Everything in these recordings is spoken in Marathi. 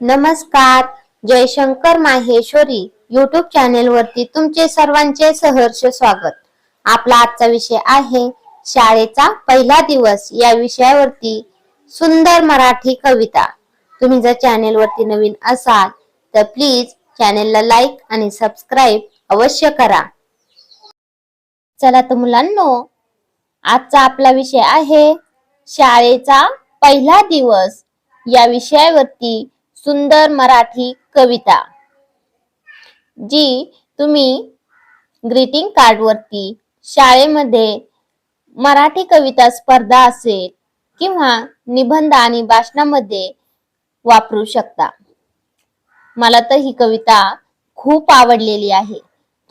नमस्कार जयशंकर माहेश्वरी युट्यूब चॅनेल वरती तुमचे सर्वांचे सहर्ष स्वागत. आपला आजचा विषय आहे शाळेचा पहिला दिवस या विषयावरती सुंदर मराठी कविता. तुम्ही जर चॅनेल वरती नवीन असाल तर प्लीज चॅनेलला लाईक आणि सबस्क्राईब अवश्य करा. चला तर मुलांनो आजचा आपला विषय आहे शाळेचा पहिला दिवस या विषयावरती सुंदर मराठी कविता. जी तुम्ही ग्रीटिंग कार्ड वरती शाळेमध्ये मराठी कविता स्पर्धा असेल किंवा निबंध आणि भाषणामध्ये वापरू शकता. मला तर ही कविता खूप आवडलेली आहे.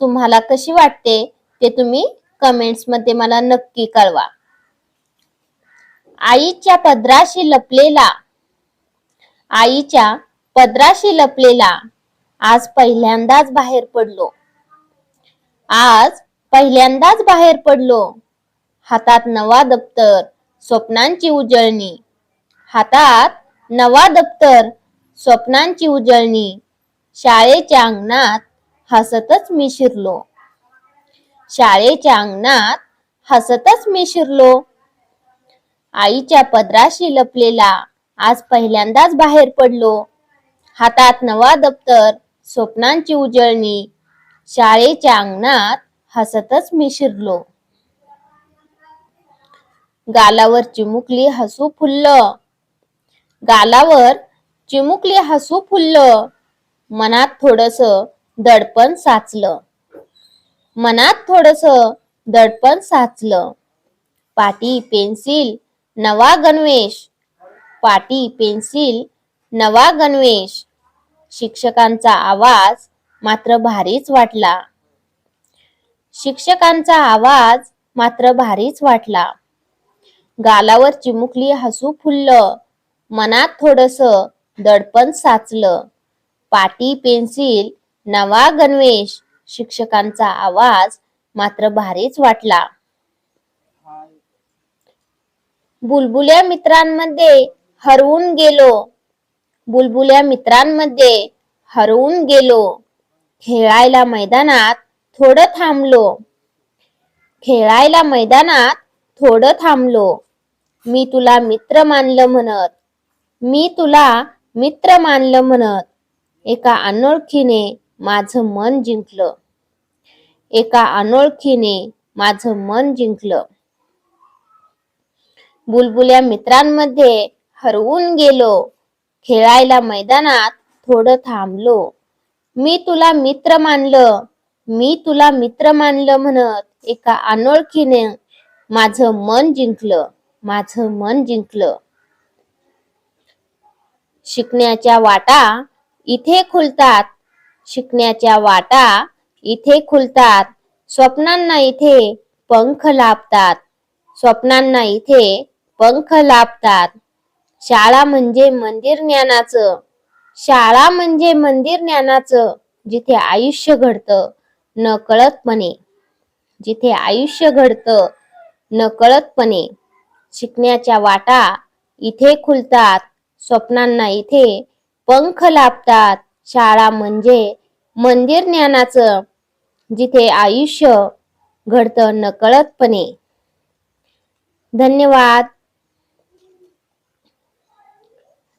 तुम्हाला कशी वाटते ते तुम्ही कमेंट्समध्ये मला नक्की कळवा. आईच्या पदराशी लपलेला आईच्या पदराशी लपलेला आज पहिल्यांदाच बाहेर पडलो. आज पहिल्यांदाच बाहेर पडलो. हातात नवा दप्तर स्वप्नांची उजळणी. हातात नवा दप्तर स्वप्नांची उजळणी. शाळेच्या अंगणात हसतच मी शिरलो. शाळेच्या अंगणात हसतच मी शिरलो. आईच्या पदराशी लपलेला आज पहिल्यांदाच बाहेर पडलो. हातात नवा दप्तर स्वप्नांची उजळणी शाळेच्या अंगणात हसतच मी शिरलो. गालावर चिमुकली हसू फुल्ल. गालावर चिमुकली हसू फुल्ल. मनात थोडस दडपण साचलं. मनात थोडस दडपण साचलं. पाटी पेन्सिल नवा गणवेश पाटी पेन्सिल नवा गणवेश. शिक्षकांचा आवाज मात्र भारीच वाटला. शिक्षकांचा आवाज मात्र भारीच वाटला. गालावर चिमुकली हसू फुललं. मनात थोडस दडपण साचलं. पाटी पेन्सिल नवा गणवेश. शिक्षकांचा आवाज मात्र भारीच वाटला. बुलबुल्या मित्रांमध्ये हरवून गेलो. बुलबुल्या मित्रांमध्ये हरवून गेलो. खेळायला मैदानात थोडं थांबलो. खेळायला मैदानात थोडं थांबलो. मी तुला मित्र मानलं म्हणत. मी तुला मित्र मानलं म्हणत. एका अनोळखीने माझं मन जिंकलं. एका अनोळखीने माझं मन जिंकलं. बुलबुल्या मित्रांमध्ये हरवून गेलो. खेळायला मैदानात थोडं थांबलो. मी तुला मित्र मानलं. मी तुला मित्र मानलं म्हणत एका अनोळखीने माझं मन जिंकलं. माझं मन जिंकलं. शिकण्याच्या वाटा इथे खुलतात. शिकण्याच्या वाटा इथे खुलतात. स्वप्नांना इथे पंख लाभतात. स्वप्नांना इथे पंख लाभतात. शाळा म्हणजे मंदिर ज्ञानाचं. शाळा म्हणजे मंदिर ज्ञानाचं जिथे आयुष्य घडतं नकळतपणे. जिथे आयुष्य घडतं नकळतपणे. शिकण्याच्या वाटा इथे खुलतात स्वप्नांना इथे पंख लाभतात. शाळा म्हणजे मंदिर ज्ञानाचं जिथे आयुष्य घडतं नकळतपणे. धन्यवाद.